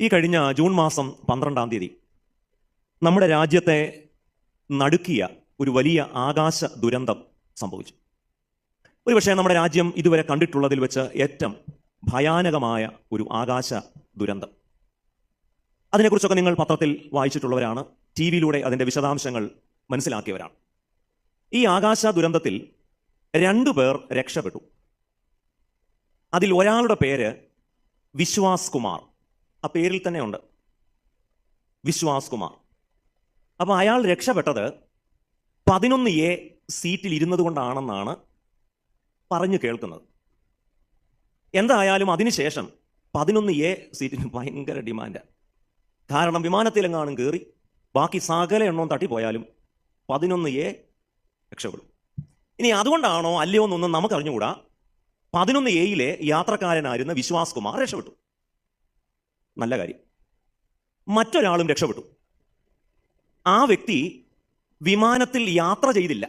ഈ കഴിഞ്ഞ ജൂൺ മാസം പന്ത്രണ്ടാം തീയതി നമ്മുടെ രാജ്യത്തെ നടുക്കിയ ഒരു വലിയ ആകാശ ദുരന്തം സംഭവിച്ചു. ഒരുപക്ഷെ നമ്മുടെ രാജ്യം ഇതുവരെ കണ്ടിട്ടുള്ളതിൽ വെച്ച് ഏറ്റവും ഭയാനകമായ ഒരു ആകാശ ദുരന്തം. അതിനെക്കുറിച്ചൊക്കെ നിങ്ങൾ പത്രത്തിൽ വായിച്ചിട്ടുള്ളവരാണ് ടി വിയിലൂടെ അതിന്റെ വിശദാംശങ്ങൾ മനസ്സിലാക്കിയവരാണ്. ഈ ആകാശ ദുരന്തത്തിൽ രണ്ടു പേർ രക്ഷപ്പെട്ടു. അതിൽ ഒരാളുടെ പേര് വിശ്വാസ് കുമാർ. ആ പേരിൽ തന്നെ ഉണ്ട്. വിശ്വാസ് കുമാർ. അപ്പോൾ അയാൾ രക്ഷപ്പെട്ടത് പതിനൊന്ന് എ സീറ്റിൽ ഇരുന്നത് കൊണ്ടാണെന്നാണ് പറഞ്ഞു കേൾക്കുന്നത്. എന്തായാലും അതിനുശേഷം പതിനൊന്ന് എ സീറ്റിന് ഭയങ്കര ഡിമാൻഡ്. കാരണം വിമാനത്തിലെങ്ങാനും കയറി ബാക്കി സകല എണ്ണവും തട്ടിപ്പോയാലും പതിനൊന്ന് എ രക്ഷപ്പെടും. ഇനി അതുകൊണ്ടാണോ അല്ലയോ എന്നൊന്നും നമുക്ക് അറിഞ്ഞുകൂടാ പതിനൊന്ന് എയിലെ യാത്രക്കാരനായിരുന്ന വിശ്വാസ് കുമാർ രക്ഷപ്പെട്ടു. നല്ല കാര്യം. മറ്റൊരാളും രക്ഷപ്പെട്ടു. ആ വ്യക്തി വിമാനത്തിൽ യാത്ര ചെയ്തില്ല.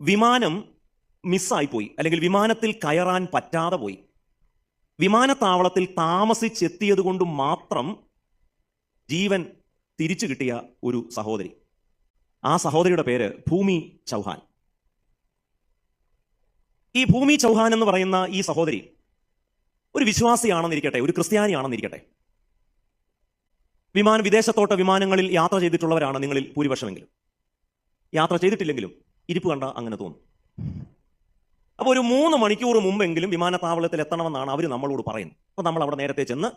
വിമാനം മിസ്സായിപ്പോയി. അല്ലെങ്കിൽ വിമാനത്തിൽ കയറാൻ പറ്റാതെ പോയി. വിമാനത്താവളത്തിൽ താമസിച്ചെത്തിയത് കൊണ്ട് മാത്രം ജീവൻ തിരിച്ചു കിട്ടിയ ഒരു സഹോദരി. ആ സഹോദരിയുടെ പേര് ഭൂമി ചൗഹാൻ. ഈ ഭൂമി ചൗഹാൻ എന്ന് പറയുന്ന ഈ സഹോദരി ഒരു വിശ്വാസിയാണെന്നിരിക്കട്ടെ ഒരു ക്രിസ്ത്യാനിയാണെന്നിരിക്കട്ടെ. വിമാന വിദേശത്തോട്ട വിമാനങ്ങളിൽ യാത്ര ചെയ്തിട്ടുള്ളവരാണ് നിങ്ങളിൽ ഭൂരിപക്ഷമെങ്കിലും. യാത്ര ചെയ്തിട്ടില്ലെങ്കിലും ഇരിപ്പ് കണ്ട അങ്ങനെ തോന്നും. അപ്പോൾ ഒരു മൂന്ന് മണിക്കൂർ മുമ്പെങ്കിലും വിമാനത്താവളത്തിൽ എത്തണമെന്നാണ് അവർ നമ്മളോട് പറയുന്നത്. അപ്പോൾ നമ്മൾ അവിടെ നേരത്തെ ചെന്ന്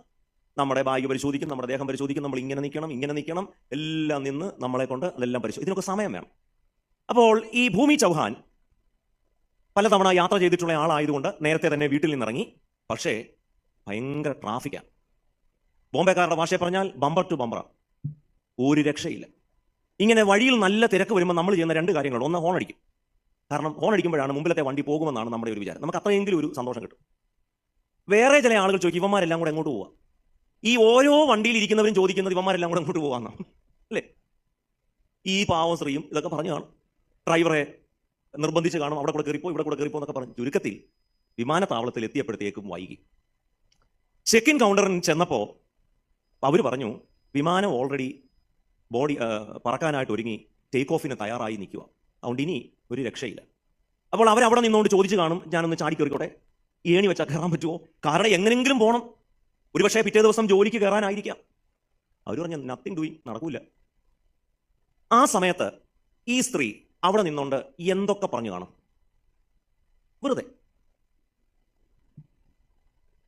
നമ്മുടെ ബാഗ് പരിശോധിക്കും നമ്മുടെ ദേഹം പരിശോധിക്കും നമ്മൾ ഇങ്ങനെ നിൽക്കണം ഇങ്ങനെ നിൽക്കണം എല്ലാം നിന്ന് നമ്മളെ കൊണ്ട് അതെല്ലാം പരിശോധിക്കും ഇതിനൊക്കെ സമയം വേണം. അപ്പോൾ ഈ ഭൂമി ചൗഹാൻ പലതവണ യാത്ര ചെയ്തിട്ടുള്ള ആളായതുകൊണ്ട് നേരത്തെ തന്നെ വീട്ടിൽ നിന്നിറങ്ങി. പക്ഷേ ഭയങ്കര ട്രാഫിക്കാണ് ബോംബെക്കാരുടെ ഭാഷയെ പറഞ്ഞാൽ ബമ്പർ ടു ബമ്പറ ഒരു രക്ഷയില്ല. ഇങ്ങനെ വഴിയിൽ നല്ല തിരക്ക് വരുമ്പോൾ നമ്മൾ ചെയ്യുന്ന രണ്ട് കാര്യങ്ങളുണ്ട്. ഒന്ന് ഹോൺ അടിക്കും. കാരണം ഹോൺ അടിക്കുമ്പോഴാണ് മുമ്പിലത്തെ വണ്ടി പോകുമെന്നാണ് നമ്മുടെ ഒരു വിചാരം. നമുക്ക് അത്രയെങ്കിലും ഒരു സന്തോഷം കിട്ടും. വേറെ ചില ആളുകൾ ചോദിക്കും ഇവന്മാരെല്ലാം കൂടെ എങ്ങോട്ട് പോവാം? ഈ ഓരോ വണ്ടിയിൽ ഇരിക്കുന്നവരും ചോദിക്കുന്നത് ഇവന്മാരെല്ലാം കൂടെ എങ്ങോട്ട് പോവാന്നാണ് അല്ലേ? ഈ പാവം സ്ത്രീയും ഇതൊക്കെ പറഞ്ഞു കാണും. ഡ്രൈവറെ നിർബന്ധിച്ച് കാണും അവിടെ കൂടെ കയറിപ്പോ ഇവിടെ കൂടെ കയറിപ്പോ എന്നൊക്കെ പറഞ്ഞു. ചുരുക്കത്തിൽ വിമാനത്താവളത്തിൽ എത്തിയപ്പോഴത്തേക്കും വൈകി. ചെക്ക് ഇൻ കൗണ്ടറിൽ ചെന്നപ്പോൾ അവർ പറഞ്ഞു വിമാനം ഓൾറെഡി ബോഡി പറക്കാനായിട്ട് ഒരുങ്ങി ടേക്ക് ഓഫിന് തയ്യാറായി നിൽക്കുക. അതുകൊണ്ട് ഇനി ഒരു രക്ഷയില്ല. അപ്പോൾ അവരവിടെ നിന്നുകൊണ്ട് ചോദിച്ചു കാണും ഞാനൊന്ന് ചാടി കയറിക്കോട്ടെ ഏണി വെച്ചാൽ കയറാൻ പറ്റുമോ കാരണം എങ്ങനെങ്കിലും പോകണം ഒരുപക്ഷെ പിറ്റേ ദിവസം ജോലിക്ക് കയറാനായിരിക്കാം അവർ പറഞ്ഞു നത്തിങ് ഡൂയിങ് നടക്കൂല. ആ സമയത്ത് ഈ സ്ത്രീ അവിടെ നിന്നുകൊണ്ട് എന്തൊക്കെ പറഞ്ഞു കാണും? വെറുതെ.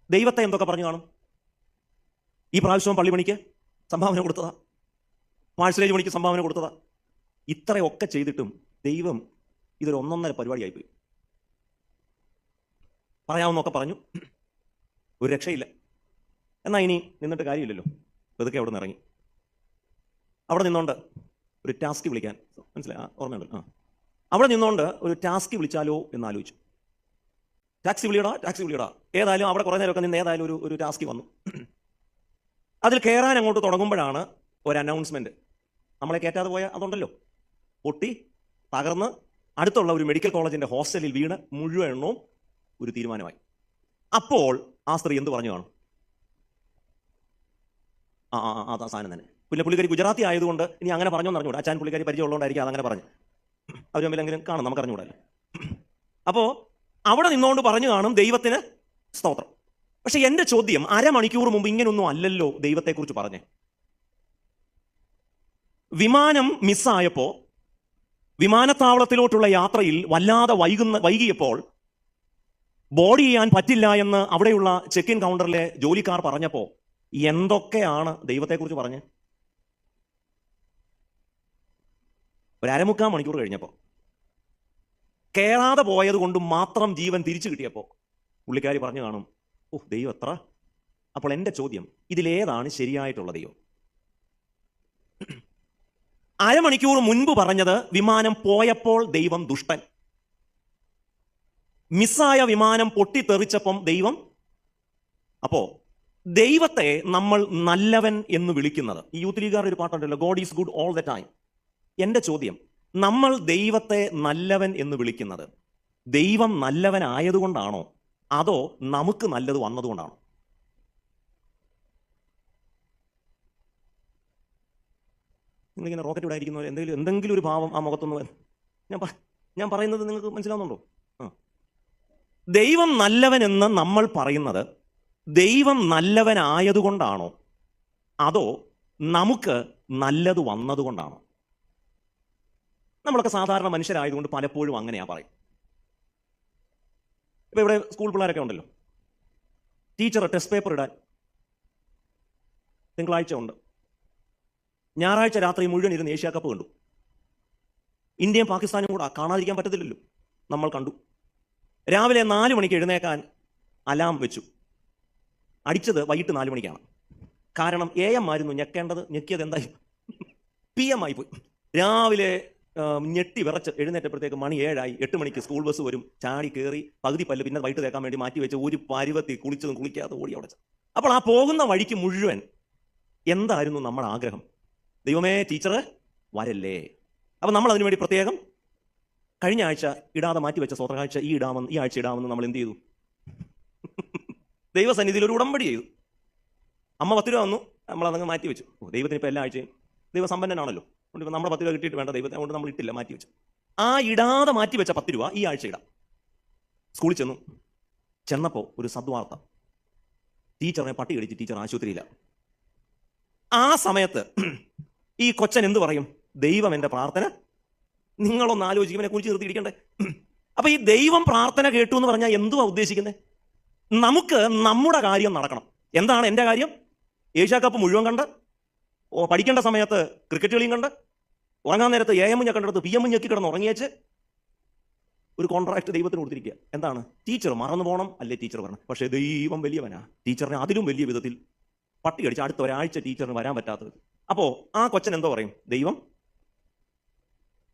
ദൈവത്തെ എന്തൊക്കെ പറഞ്ഞു കാണും? ഈ പ്രാവശ്യവും പള്ളിമണിക്ക് സംഭാവന കൊടുത്തതാ. മാഴ്സലേജ് മണിക്ക് സംഭാവന കൊടുത്തതാ. ഇത്രയൊക്കെ ചെയ്തിട്ടും ദൈവം ഇതൊരു ഒന്നൊന്നര പരിപാടിയായിപ്പോയി. പറയാവുന്നൊക്കെ പറഞ്ഞു. ഒരു രക്ഷയില്ല. എന്നാൽ ഇനി നിന്നിട്ട് കാര്യമില്ലല്ലോ. വെതുക്കെ അവിടെ നിന്ന് ഇറങ്ങി. അവിടെ നിന്നോണ്ട് ഒരു ടാസ്ക് വിളിക്കാൻ. മനസ്സിലായി? ഓർമ്മയുണ്ടല്ലോ. ഓർമ്മയുണ്ട് ആ. അവിടെ നിന്നോണ്ട് ഒരു ടാസ്ക് വിളിച്ചാലോ എന്ന് ആലോചിച്ചു. ടാക്സി വിളിയടാ ടാക്സി വിളിയടാ. ഏതായാലും അവിടെ കുറേ നേരമൊക്കെ നിന്ന് ഏതായാലും ഒരു ഒരു ടാസ്ക് വന്നു. അതിൽ കയറാൻ അങ്ങോട്ട് തുടങ്ങുമ്പോഴാണ് ഒരു അനൗൺസ്മെന്റ് നമ്മളെ കയറ്റാതെ പോയ അതുണ്ടല്ലോ. പൊട്ടി തകർന്ന് അടുത്തുള്ള ഒരു മെഡിക്കൽ കോളേജിന്റെ ഹോസ്റ്റലിൽ വീണ് മുഴുവൻ എണ്ണവും ഒരു തീരുമാനമായി. അപ്പോൾ ആ സ്ത്രീ എന്ത് പറഞ്ഞു കാണും? ആ ആ അതാ സാധനം തന്നെ. പിന്നെ പുള്ളിക്കാരി ഗുജറാത്തി ആയതുകൊണ്ട് ഇനി അങ്ങനെ പറഞ്ഞു അറിഞ്ഞൂടാ അച്ഛൻ പുള്ളിക്കാരി പരിചയമുള്ളതുകൊണ്ടായിരിക്കും അതങ്ങനെ പറഞ്ഞു അവർ തമ്മിലെങ്കിലും കാണും നമുക്ക് അറിഞ്ഞൂടല്ലോ അപ്പോൾ അവിടെ നിന്നുകൊണ്ട് പറഞ്ഞു കാണും ദൈവത്തിന് സ്തോത്രം. പക്ഷെ എന്റെ ചോദ്യം അരമണിക്കൂർ മുമ്പ് ഇങ്ങനൊന്നും അല്ലല്ലോ ദൈവത്തെക്കുറിച്ച് പറഞ്ഞേ. വിമാനം മിസ്സായപ്പോ വിമാനത്താവളത്തിലോട്ടുള്ള യാത്രയിൽ വല്ലാതെ വൈകുന്ന വൈകിയപ്പോൾ ബോഡി ചെയ്യാൻ പറ്റില്ല എന്ന് അവിടെയുള്ള ചെക്ക് ഇൻ കൗണ്ടറിലെ ജോലിക്കാർ പറഞ്ഞപ്പോ എന്തൊക്കെയാണ് ദൈവത്തെക്കുറിച്ച് പറഞ്ഞ്? ഒരു അരമുക്കാൽ മണിക്കൂർ കഴിഞ്ഞപ്പോൾ കേറാതെ പോയത് കൊണ്ട് മാത്രം ജീവൻ തിരിച്ചു കിട്ടിയപ്പോൾ പുള്ളിക്കാരി പറഞ്ഞു കാണും ഓ ദൈവം എത്ര അപ്പോൾ എന്റെ ചോദ്യം ഇതിലേതാണ് ശരിയായിട്ടുള്ള ദൈവം? അരമണിക്കൂർ മുൻപ് പറഞ്ഞത് വിമാനം പോയപ്പോൾ ദൈവം ദുഷ്ടൻ. മിസ്സായ വിമാനം പൊട്ടിത്തെറിച്ചപ്പം ദൈവം അപ്പോ ദൈവത്തെ നമ്മൾ നല്ലവൻ എന്ന് വിളിക്കുന്നത് ഈ യൂത്ത് ലീഗാർ ഒരു പാട്ടുണ്ടല്ലോ God is good all the time എന്റെ ചോദ്യം നമ്മൾ ദൈവത്തെ നല്ലവൻ എന്ന് വിളിക്കുന്നത് ദൈവം നല്ലവനായതുകൊണ്ടാണോ? അതോ നമുക്ക് നല്ലത് വന്നതുകൊണ്ടാണോ? നിങ്ങളിങ്ങനെ റോക്കറ്റ് ഇവിടെ എന്തെങ്കിലും എന്തെങ്കിലും ഒരു ഭാവം ആ മുഖത്തൊന്ന് ഞാൻ ഞാൻ പറയുന്നത് നിങ്ങൾക്ക് മനസ്സിലാവുന്നുണ്ടോ? ദൈവം ദൈവം നല്ലവനെന്ന് നമ്മൾ പറയുന്നത് ദൈവം നല്ലവനായതുകൊണ്ടാണോ? അതോ നമുക്ക് നല്ലത് വന്നതുകൊണ്ടാണോ? നമ്മളൊക്കെ സാധാരണ മനുഷ്യരായതുകൊണ്ട് പലപ്പോഴും അങ്ങനെയാ പറയും ഇപ്പൊ ഇവിടെ സ്കൂൾ പിള്ളേരൊക്കെ ഉണ്ടല്ലോ. ടീച്ചർ ടെസ്റ്റ് പേപ്പർ ഇടാൻ തിങ്കളാഴ്ച ഉണ്ട്. ഞായറാഴ്ച രാത്രി മുഴുവൻ ഇരുന്ന് ഏഷ്യ കപ്പ് കണ്ടു. ഇന്ത്യയും പാകിസ്ഥാനും കൂടെ കാണാതിരിക്കാൻ പറ്റത്തില്ലല്ലോ. നമ്മൾ കണ്ടു. രാവിലെ നാല് മണിക്ക് എഴുന്നേക്കാൻ അലാം വെച്ചു. അടിച്ചത് വൈകിട്ട് നാല് മണിക്കാണ്. കാരണം എ എം ആയിരുന്നു ഞെക്കേണ്ടത് ഞെക്കിയത് എന്തായി? പി എം ആയി പോയി. രാവിലെ ഞെട്ടി വിറച്ച് എഴുന്നേറ്റപ്പോഴത്തേക്ക് മണി ഏഴായി. എട്ട് മണിക്ക് സ്കൂൾ ബസ് വരും. ചാടി കയറി പകുതി പല്ല് പിന്നെ വൈകിട്ട് തേക്കാൻ വേണ്ടി മാറ്റി വെച്ച് ഒരു പരുവത്തി കുളിച്ചതും കുളിക്കാതെ ഓടി അവിടെ അപ്പോൾ ആ പോകുന്ന വഴിക്ക് മുഴുവൻ എന്തായിരുന്നു നമ്മുടെ ആഗ്രഹം? ദൈവമേ ടീച്ചർ വരല്ലേ? അപ്പം നമ്മൾ അതിനുവേണ്ടി പ്രത്യേകം കഴിഞ്ഞ ആഴ്ച ഇടാതെ മാറ്റി വെച്ച സ്വതകാഴ്ച ഈ ഇടാമെന്ന് ഈ ആഴ്ച ഇടാമെന്ന് നമ്മൾ എന്ത് ചെയ്തു? ദൈവസന്നിധിയിൽ ഒരു ഉടമ്പടി ചെയ്തു. അമ്മ പത്ത് രൂപ വന്നു നമ്മൾ അതങ്ങ് മാറ്റി വെച്ചു. ദൈവത്തിന് ഇപ്പോൾ എല്ലാ ആഴ്ചയും ദൈവസമ്പന്നനാണല്ലോ. ഇപ്പം നമ്മുടെ പത്ത് രൂപ കിട്ടിയിട്ട് വേണ്ട ദൈവത്തെ അതുകൊണ്ട് നമ്മൾ ഇട്ടില്ല മാറ്റി വെച്ചു. ആ ഇടാതെ മാറ്റി വെച്ച പത്ത് രൂപ ഈ ആഴ്ച ഇടാം. സ്കൂളിൽ ചെന്നു. ചെന്നപ്പോൾ ഒരു സദ്വാർത്ത. ടീച്ചറിനെ പട്ടി കടിച്ച് ടീച്ചർ ആശുപത്രിയില്ല ആ സമയത്ത് ഈ കൊച്ചൻ എന്ത് പറയും? ദൈവം എന്റെ പ്രാർത്ഥന. നിങ്ങളൊന്ന് ആലോചിക്കും എന്നെ കുറിച്ച് നിർത്തി ഇരിക്കണ്ടേ അപ്പൊ ഈ ദൈവം പ്രാർത്ഥന കേട്ടു എന്ന് പറഞ്ഞാൽ എന്തുവാ ഉദ്ദേശിക്കുന്നത് നമുക്ക് നമ്മുടെ കാര്യം നടക്കണം. എന്താണ് എന്റെ കാര്യം? ഏഷ്യാ കപ്പ് മുഴുവൻ കണ്ട് പഠിക്കേണ്ട സമയത്ത് ക്രിക്കറ്റ് കളിയും കണ്ട് ഉറങ്ങാൻ നേരത്ത് എ എം ഞെക്കേണ്ടടുത്ത് പി എം ഞെക്കി കിടന്ന് ഉറങ്ങിയേച്ച് ഒരു കോൺട്രാക്ട് ദൈവത്തിന് കൊടുത്തിരിക്കുക. എന്താണ്? ടീച്ചർ മറന്നു പോകണം അല്ലേ ടീച്ചർ പറഞ്ഞു. പക്ഷേ ദൈവം വലിയവനാ. ടീച്ചറിനെ അതിലും വലിയ വിധത്തിൽ പട്ടി കടിച്ച് അടുത്ത ഒരാഴ്ച ടീച്ചറിന് വരാൻ പറ്റാത്തത്. അപ്പോ ആ കൊച്ചൻ എന്തോ പറയും? ദൈവം?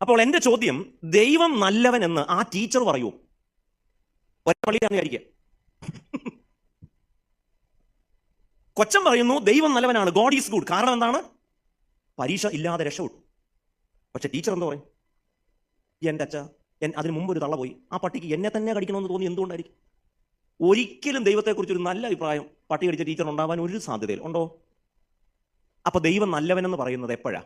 അപ്പോൾ എന്റെ ചോദ്യം ദൈവം നല്ലവൻ എന്ന് ആ ടീച്ചർ പറയൂ. ഒറ്റപ്പള്ളിയാന്ന് വിചാരിക്കുക കൊച്ചൻ പറയുന്നു ദൈവം നല്ലവനാണ്. ഗോഡ് ഈസ് ഗുഡ് കാരണം എന്താണ്? പരീക്ഷ ഇല്ലാതെ രക്ഷപ്പെട്ടു. പക്ഷെ ടീച്ചർ എന്താ പറയും? എന്റെ അച്ഛ എൻ അതിന് മുമ്പ് ഒരു തള്ള പോയി. ആ പട്ടിക്ക് എന്നെ തന്നെ കടിക്കണമെന്ന് തോന്നി എന്തുകൊണ്ടായിരിക്കും? ഒരിക്കലും ദൈവത്തെക്കുറിച്ച് ഒരു നല്ല അഭിപ്രായം പട്ടി കടിച്ച ടീച്ചർ ഉണ്ടാവാൻ ഒരു സാധ്യതയിൽ ഉണ്ടോ? അപ്പൊ ദൈവം നല്ലവനെന്ന് പറയുന്നത് എപ്പോഴാ?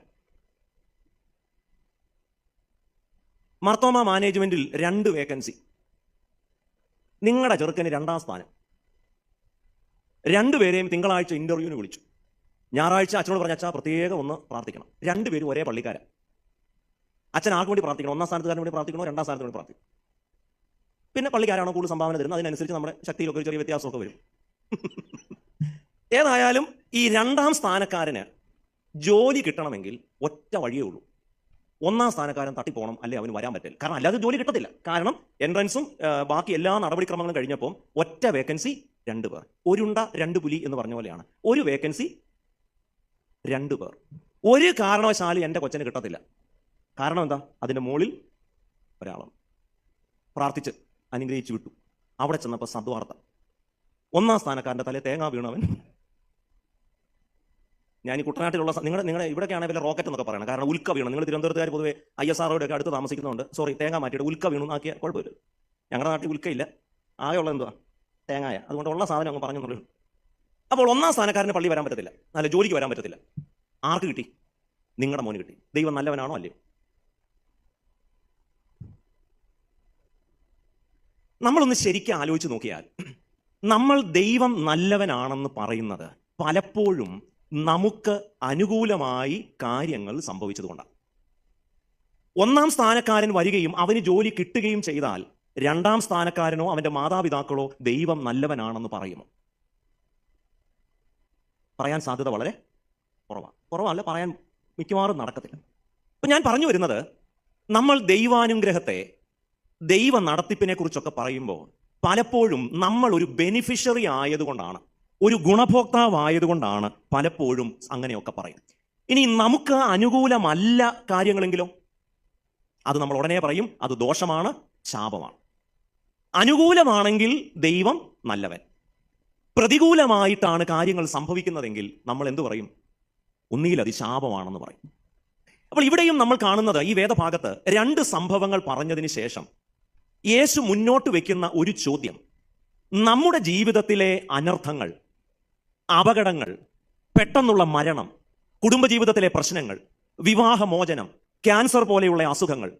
മർത്തോമ മാനേജ്മെന്റിൽ രണ്ട് വേക്കൻസി. നിങ്ങളുടെ ചെറുക്കന് രണ്ടാം സ്ഥാനം. രണ്ടുപേരെയും തിങ്കളാഴ്ച ഇന്റർവ്യൂവിന് വിളിച്ചു. ഞായറാഴ്ച അച്ഛനോട് പറഞ്ഞ അച്ഛാ പ്രത്യേകം ഒന്ന് പ്രാർത്ഥിക്കണം. രണ്ടുപേരും ഒരേ പള്ളിക്കാരൻ അച്ഛൻ ആർക്ക് വേണ്ടി പ്രാർത്ഥിക്കണം? ഒന്നാം സ്ഥാനത്തുകാരന് വേണ്ടി പ്രാർത്ഥിക്കണോ? രണ്ടാം സ്ഥാനത്തിന് വേണ്ടി പ്രാർത്ഥിക്കണം പിന്നെ പള്ളിക്കാരാണോ കൂടുതൽ സംഭാവന തരുന്നത്? അതിനനുസരിച്ച് നമ്മുടെ ശക്തിയിലൊക്കെ ഒരു ചെറിയ വ്യത്യാസമൊക്കെ വരും. ഏതായാലും ഈ രണ്ടാം സ്ഥാനക്കാരന് ജോലി കിട്ടണമെങ്കിൽ ഒറ്റ വഴിയേ ഉള്ളൂ. ഒന്നാം സ്ഥാനക്കാരൻ തട്ടിപ്പോണം അല്ലെ അവന് വരാൻ പറ്റില്ല കാരണം അല്ലാതെ ജോലി കിട്ടത്തില്ല. കാരണം എൻട്രൻസും ബാക്കി എല്ലാ നടപടിക്രമങ്ങളും കഴിഞ്ഞപ്പോൾ ഒറ്റ വേക്കൻസി രണ്ട് പേർ. ഒരുണ്ട രണ്ട് പുലി എന്ന് പറഞ്ഞ പോലെയാണ്. ഒരു വേക്കൻസി രണ്ട് പേർ. ഒരു കാരണവശാലും എന്റെ കൊച്ചന് കിട്ടത്തില്ല. കാരണം എന്താ? അതിന്റെ മുകളിൽ ഒരാളും പ്രാർത്ഥിച്ച് അനുഗ്രഹിച്ചു വിട്ടു. അവിടെ ചെന്നപ്പോൾ സദ്വാർത്ത. ഒന്നാം സ്ഥാനക്കാരന്റെ തലേ തേങ്ങ വീണവൻ ഞാൻ ഈ കുട്ടനാട്ടിലുള്ള നിങ്ങളുടെ നിങ്ങളുടെ ഇവിടെയൊക്കെയാണ് വല്ല റോക്കറ്റ് എന്നൊക്കെ പറയണം. കാരണം ഉൽക്ക വീണം. നിങ്ങൾ തിരുവനന്തപുരത്തുകാർ പൊതുവെ ഐ എസ് ആറോടെ ഒക്കെ അടുത്ത് താമസിക്കുന്നുണ്ട്. സോറി തേങ്ങ മാറ്റിയിട്ട് ഉൽക്ക വീണു എന്നാക്കിയ കുഴപ്പമില്ല. ഞങ്ങളുടെ നാട്ടിൽ ഉൽക്കയില്ല ആകെയുള്ള എന്തുവാ? തേങ്ങായ. അതുകൊണ്ട് ഉള്ള സാധനം അങ്ങ് പറഞ്ഞു അപ്പോൾ ഒന്നാം സ്ഥാനക്കാരന് പള്ളി വരാൻ പറ്റത്തില്ല. അല്ല ജോലിക്ക് വരാൻ പറ്റത്തില്ല. ആർക്ക് കിട്ടി? നിങ്ങളുടെ മോന് കിട്ടി. ദൈവം നല്ലവനാണോ അല്ലയോ? നമ്മളൊന്ന് ശരിക്കും ആലോചിച്ച് നോക്കിയാൽ നമ്മൾ ദൈവം നല്ലവനാണെന്ന് പറയുന്നത് പലപ്പോഴും നമുക്ക് അനുകൂലമായി കാര്യങ്ങൾ സംഭവിച്ചതുകൊണ്ടാണ്. ഒന്നാം സ്ഥാനക്കാരൻ വരികയും അവന് ജോലി കിട്ടുകയും ചെയ്താൽ രണ്ടാം സ്ഥാനക്കാരനോ അവന്റെ മാതാപിതാക്കളോ ദൈവം നല്ലവനാണെന്ന് പറയുമോ? പറയാൻ സാധ്യത വളരെ കുറവാണ് കുറവല്ല പറയാൻ മിക്കവാറും നടക്കത്തില്ല. അപ്പൊ ഞാൻ പറഞ്ഞു വരുന്നത് നമ്മൾ ദൈവാനുഗ്രഹത്തെ ദൈവ നടത്തിപ്പിനെ കുറിച്ചൊക്കെ പറയുമ്പോൾ പലപ്പോഴും നമ്മൾ ഒരു ബെനിഫിഷ്യറി ആയതുകൊണ്ടാണ് ഒരു ഗുണഭോക്താവായതുകൊണ്ടാണ് പലപ്പോഴും അങ്ങനെയൊക്കെ പറയും ഇനി നമുക്ക് അനുകൂലമല്ല കാര്യങ്ങളെങ്കിലോ? അത് നമ്മൾ ഉടനെ പറയും അത് ദോഷമാണ് ശാപമാണ്. അനുകൂലമാണെങ്കിൽ ദൈവം നല്ലവൻ. പ്രതികൂലമായിട്ടാണ് കാര്യങ്ങൾ സംഭവിക്കുന്നതെങ്കിൽ നമ്മൾ എന്തു പറയും? ഒന്നിയിൽ അത് ശാപമാണെന്ന് പറയും. അപ്പോൾ ഇവിടെയും നമ്മൾ കാണുന്നത് ഈ വേദഭാഗത്ത് രണ്ട് സംഭവങ്ങൾ പറഞ്ഞതിന് ശേഷം യേശു മുന്നോട്ട് വെക്കുന്ന ഒരു ചോദ്യം. നമ്മുടെ ജീവിതത്തിലെ അനർത്ഥങ്ങൾ അപകടങ്ങൾ പെട്ടെന്നുള്ള മരണം കുടുംബജീവിതത്തിലെ പ്രശ്നങ്ങൾ വിവാഹമോചനം ക്യാൻസർ പോലെയുള്ള അസുഖങ്ങൾ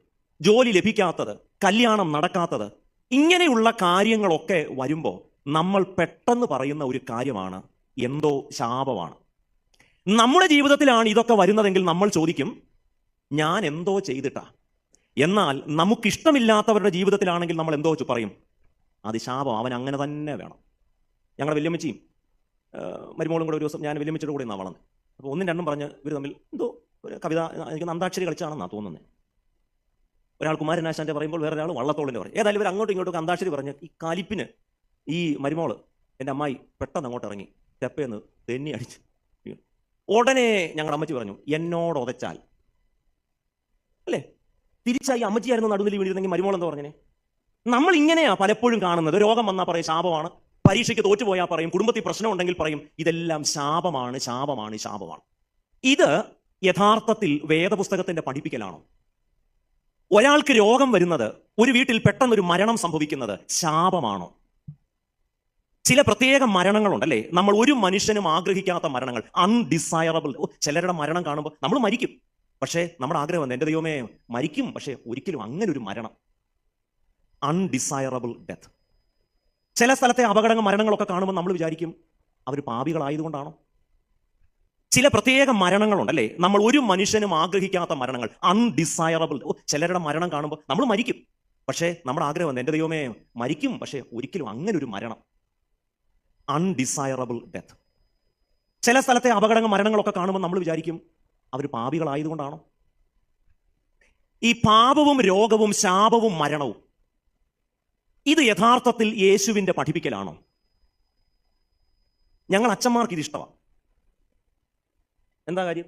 ജോലി ലഭിക്കാത്തത് കല്യാണം നടക്കാത്തത് ഇങ്ങനെയുള്ള കാര്യങ്ങളൊക്കെ വരുമ്പോൾ നമ്മൾ പെട്ടെന്ന് പറയുന്ന ഒരു കാര്യമാണ് എന്തോ ശാപമാണ്. നമ്മുടെ ജീവിതത്തിലാണ് ഇതൊക്കെ വരുന്നതെങ്കിൽ നമ്മൾ ചോദിക്കും ഞാൻ എന്തോ ചെയ്തിട്ടാ? എന്നാൽ നമുക്കിഷ്ടമില്ലാത്തവരുടെ ജീവിതത്തിലാണെങ്കിൽ നമ്മൾ എന്തോ വെച്ച് പറയും. അത് ശാപം അവൻ അങ്ങനെ തന്നെ വേണം. ഞങ്ങളുടെ വല്യമ്മച്ചിയും മരുമോളും കൂടെ ഒരു ദിവസം ഞാൻ വല്യമ്മച്ചിയുടെ കൂടെ നിന്നാണ് വളർന്നത് അപ്പോൾ ഒന്നും രണ്ടും പറഞ്ഞ് ഇവർ തമ്മിൽ എന്തോ ഒരു കവിത എനിക്ക് അന്താക്ഷരി കളിച്ചാണെന്നാണ് തോന്നുന്നത് ഒരാൾ കുമാരനാശാന്റെ പറയുമ്പോൾ വേറെ ഒരാൾ വള്ളത്തോളിന്റെ പറയും. ഏതായാലും ഇവർ അങ്ങോട്ടും ഇങ്ങോട്ടും അന്താക്ഷരി പറഞ്ഞ് ഈ കലിപ്പിന് ഈ മരുമോൾ എന്റെ അമ്മായി പെട്ടെന്ന് അങ്ങോട്ട് ഇറങ്ങി തെപ്പയെന്ന് തെന്നി അടിച്ച് ഉടനെ ഞങ്ങളുടെ അമ്മച്ചി പറഞ്ഞു എന്നോട് ഉതച്ചാൽ അല്ലേ? തിരിച്ചായി അമ്മച്ചിയായിരുന്നു നടുവിൽ വീണിരുന്നെങ്കിൽ മരുമോൾ എന്താ പറഞ്ഞേ? നമ്മൾ ഇങ്ങനെയാ പലപ്പോഴും കാണുന്നത്. രോഗം വന്നാൽ പറയും ശാപമാണ്. പരീക്ഷയ്ക്ക് തോറ്റുപോയാൽ പറയും. കുടുംബത്തിൽ പ്രശ്നം ഉണ്ടെങ്കിൽ പറയും. ഇതെല്ലാം ശാപമാണ് ശാപമാണ് ശാപമാണ്. ഇത് യഥാർത്ഥത്തിൽ വേദപുസ്തകത്തിന്റെ പഠിപ്പിക്കലാണോ? ഒരാൾക്ക് രോഗം വരുന്നത് ഒരു വീട്ടിൽ പെട്ടെന്ന് ഒരു മരണം സംഭവിക്കുന്നത് ശാപമാണോ? ചില പ്രത്യേക മരണങ്ങളുണ്ട് അല്ലേ നമ്മൾ ഒരു മനുഷ്യനും ആഗ്രഹിക്കാത്ത മരണങ്ങൾ. അൺഡിസൈറബിൾ ചിലരുടെ മരണം കാണുമ്പോൾ നമ്മൾ മരിക്കും. പക്ഷേ നമ്മുടെ ആഗ്രഹം? എന്റെ ദൈവമേ മരിക്കും പക്ഷേ ഒരിക്കലും അങ്ങനെ ഒരു മരണം. അൺഡിസൈറബിൾ ഡെത്ത് ചില സ്ഥലത്തെ അപകടങ്ങൾ മരണങ്ങളൊക്കെ കാണുമ്പോൾ നമ്മൾ വിചാരിക്കും അവർ പാപികളായതുകൊണ്ടാണോ? ചില പ്രത്യേക മരണങ്ങളുണ്ട് അല്ലേ? നമ്മൾ ഒരു മനുഷ്യനും ആഗ്രഹിക്കാത്ത മരണങ്ങൾ. അൺഡിസൈറബിൾ ചിലരുടെ മരണം കാണുമ്പോൾ നമ്മൾ മരിക്കും. പക്ഷേ നമ്മുടെ ആഗ്രഹം? എന്റെ ദൈവമേ മരിക്കും പക്ഷേ ഒരിക്കലും അങ്ങനെ ഒരു മരണം. അൺഡിസൈറബിൾ ഡെത്ത് ചില സ്ഥലത്തെ അപകടങ്ങൾ മരണങ്ങളൊക്കെ കാണുമ്പോൾ നമ്മൾ വിചാരിക്കും അവർ പാപികളായതുകൊണ്ടാണോ? ഈ പാപവും രോഗവും ശാപവും മരണവും ഇത് യഥാർത്ഥത്തിൽ യേശുവിന്റെ പഠിപ്പിക്കലാണോ? ഞങ്ങൾ അച്ഛന്മാർക്ക് ഇതിഷ്ടമാണ് എന്താ കാര്യം?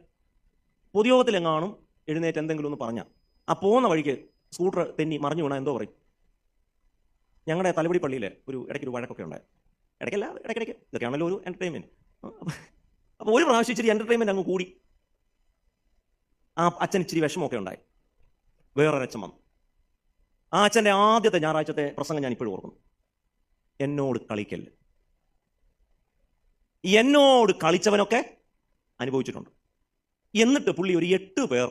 പൊതുയോഗത്തിൽ എങ്ങാണും എഴുന്നേറ്റ് എന്തെങ്കിലും ഒന്ന് പറഞ്ഞാൽ ആ പോകുന്ന വഴിക്ക് സ്കൂട്ടർ തെന്നി മറിഞ്ഞു വീണാൽ എന്തോ പറയും. ഞങ്ങളുടെ തലപടി പള്ളിയിൽ ഒരു ഇടയ്ക്കൊരു വഴക്കൊക്കെ ഉണ്ടായി. ഇടയ്ക്കല്ല ഇടയ്ക്കിടയ്ക്ക്. ഇതൊക്കെയാണല്ലോ ഒരു എന്റർടൈൻമെന്റ് അപ്പോൾ ഒരു പ്രാവശ്യം ഇച്ചിരി എന്റർടൈൻമെന്റ് അങ്ങ് കൂടി. ആ അച്ഛൻ ഇച്ചിരി വിഷമമൊക്കെ ഉണ്ടായി. വേറൊരച്ഛൻ വന്നു. ആ അച്ഛന്റെ ആദ്യത്തെ ഞായറാഴ്ചത്തെ പ്രസംഗം ഞാൻ ഇപ്പോഴും ഓർക്കുന്നു. എന്നോട് കളിക്കല്ല്. എന്നോട് കളിച്ചവനൊക്കെ അനുഭവിച്ചിട്ടുണ്ട്. എന്നിട്ട് പുള്ളി ഒരു എട്ട് പേർ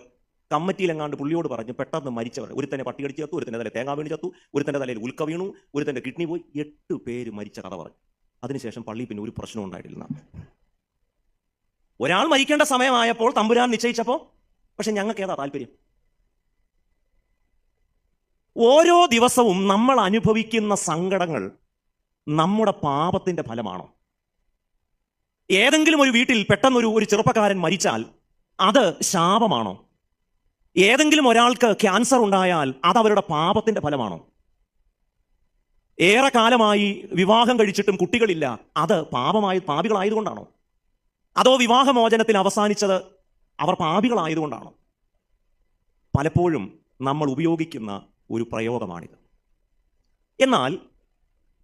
കമ്മറ്റിയിലെങ്ങാണ്ട് പുള്ളിയോട് പറഞ്ഞു പെട്ടെന്ന് മരിച്ചവർ ഒരുത്തനെ പട്ടി കടിച്ച് ചത്തു ഒരുത്തന്റെ തലയിൽ തേങ്ങാ വീണ് ചത്തു ഒരുത്തന്റെ തലയിൽ ഉൽക്ക വീണു ഒരുത്തന്റെ കിഡ്നി പോയി. എട്ട് പേര് മരിച്ച കഥ പറഞ്ഞു. അതിനുശേഷം പള്ളി പിന്നെ ഒരു പ്രശ്നം ഉണ്ടായിട്ടില്ല. ഒരാൾ മരിക്കേണ്ട സമയമായപ്പോൾ തമ്പുരാൻ നിശ്ചയിച്ചപ്പോൾ പക്ഷെ ഞങ്ങൾക്ക് ഏതാ താല്പര്യം? ഓരോ ദിവസവും നമ്മൾ അനുഭവിക്കുന്ന സങ്കടങ്ങൾ നമ്മുടെ പാപത്തിന്റെ ഫലമാണോ? ഏതെങ്കിലും ഒരു വീട്ടിൽ പെട്ടെന്നൊരു ഒരു ചെറുപ്പക്കാരൻ മരിച്ചാൽ അത് ശാപമാണോ? ഏതെങ്കിലും ഒരാൾക്ക് ക്യാൻസർ ഉണ്ടായാൽ അത് അവരുടെ പാപത്തിന്റെ ഫലമാണോ? ഏറെ കാലമായി വിവാഹം കഴിച്ചിട്ടും കുട്ടികളില്ല അത് പാപമായി പാപികളായതുകൊണ്ടാണോ? അതോ വിവാഹമോചനത്തിൽ അവസാനിച്ചത് അവർ പാപികളായതുകൊണ്ടാണ്? പലപ്പോഴും നമ്മൾ ഉപയോഗിക്കുന്ന ഒരു പ്രയോഗമാണിത്. എന്നാൽ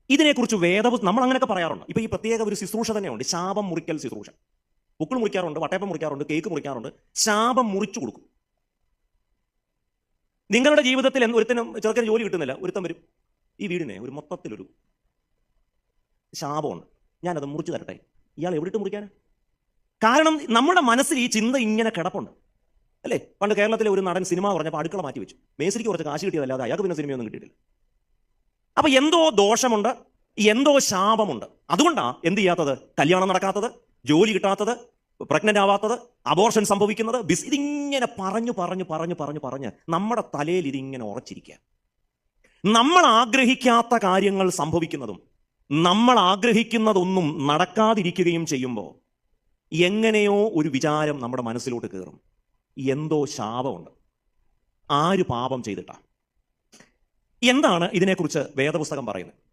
ഇതിനെക്കുറിച്ച് വേദപു നമ്മൾ അങ്ങനെയൊക്കെ പറയാറുണ്ട്. ഇപ്പൊ ഈ പ്രത്യേക ഒരു ശുശ്രൂഷ തന്നെയുണ്ട്. ശാപം മുറിക്കൽ ശുശ്രൂഷ. പുക്കിൾ മുറിക്കാറുണ്ട് വട്ടയപ്പം മുറിക്കാറുണ്ട് കേക്ക് മുറിക്കാറുണ്ട്. ശാപം മുറിച്ചു കൊടുക്കും. നിങ്ങളുടെ ജീവിതത്തിൽ എന്ത് ഒരുത്തനും ചെറുക്കന് ജോലി കിട്ടുന്നില്ല ഒരുത്തൻ വരും. ഈ വീടിനെ ഒരു മൊത്തത്തിലൊരു ശാപമുണ്ട്. ഞാനത് മുറിച്ചു തരട്ടെ? ഇയാൾ എവിടിട്ട് മുറിക്കാൻ? കാരണം നമ്മുടെ മനസ്സിൽ ഈ ചിന്ത ഇങ്ങനെ കിടപ്പുണ്ട്. അല്ലേ? പണ്ട് കേരളത്തിലെ ഒരു നടൻ സിനിമ പറഞ്ഞപ്പോൾ അടുക്കള മാറ്റി വെച്ചു. മേശരിക്ക് കുറച്ച് കാശ് കിട്ടിയതല്ലാതെ അയാൾക്ക് പിന്നെ സിനിമയൊന്നും കിട്ടിയിട്ടില്ല. അപ്പൊ എന്തോ ദോഷമുണ്ട് എന്തോ ശാപമുണ്ട്. അതുകൊണ്ടാ എന്ത് ചെയ്യാത്തത്? കല്യാണം നടക്കാത്തത് ജോലി കിട്ടാത്തത് പ്രഗ്നന്റ് ആവാത്തത് അബോർഷൻ സംഭവിക്കുന്നത് ബിസ് ഇതിങ്ങനെ പറഞ്ഞു പറഞ്ഞു പറഞ്ഞു പറഞ്ഞു പറഞ്ഞ് നമ്മുടെ തലയിൽ ഇതിങ്ങനെ ഉറച്ചിരിക്കുക. നമ്മൾ ആഗ്രഹിക്കാത്ത കാര്യങ്ങൾ സംഭവിക്കുന്നതും നമ്മൾ ആഗ്രഹിക്കുന്നതൊന്നും നടക്കാതിരിക്കുകയും ചെയ്യുമ്പോൾ എങ്ങനെയോ ഒരു വിചാരം നമ്മുടെ മനസ്സിലോട്ട് കയറും എന്തോ ശാപമുണ്ട്. ആര് പാപം ചെയ്തിട്ടാ? എന്താണ് ഇതിനെക്കുറിച്ച് വേദപുസ്തകം പറയുന്നത്?